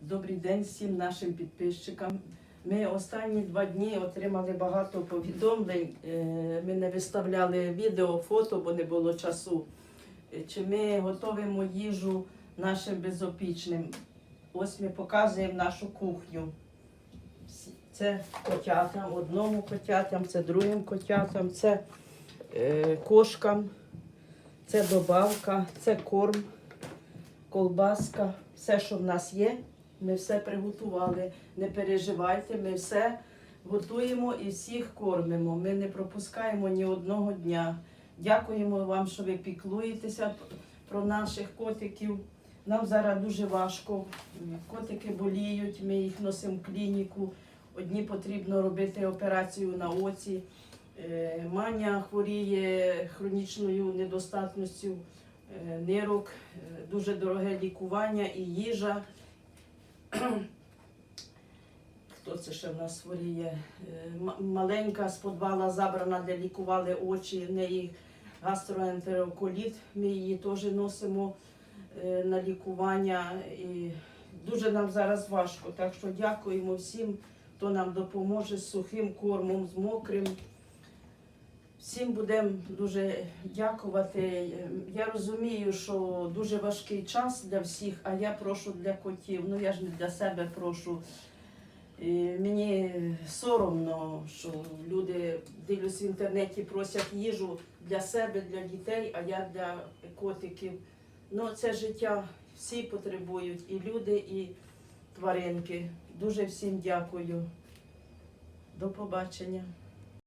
Добрий день всім нашим підписчикам. Ми останні два дні отримали багато повідомлень. Е, Ми не виставляли відео, фото, бо не було часу. Е, Чи ми готуємо їжу нашим безопічним? Ось ми показуємо нашу кухню. Це котятам, одному котятам, це другим котятам, це е, кошкам, це добавка, це корм, колбаска, все, що в нас є, ми все приготували. Не переживайте, ми все готуємо і всіх кормимо. Ми не пропускаємо ні одного дня. Дякуємо вам, що ви піклуєтеся про наших котиків. Нам зараз дуже важко. Котики боліють, ми їх носимо в клініку. Одні потрібно робити операцію на оці. Е, Маня хворіє хронічною недостатністю е, нирок, е, дуже дороге лікування і їжа. Хто це ще в нас хворіє? Е, Маленька з подвала забрана, де лікували очі, в неї гастроентероколіт. Ми її теж носимо е, на лікування. І дуже нам зараз важко. Так що дякуємо всім, хто нам допоможе з сухим кормом, з мокрим. Всім будемо дуже дякувати. Я розумію, що дуже важкий час для всіх, а я прошу для котів. Ну я ж не для себе прошу. І мені соромно, що люди дивлюсь в інтернеті, просять їжу для себе, для дітей, а я для котиків. Ну, це життя всі потребують, і люди, і тваринки. Дуже всім дякую. До побачення.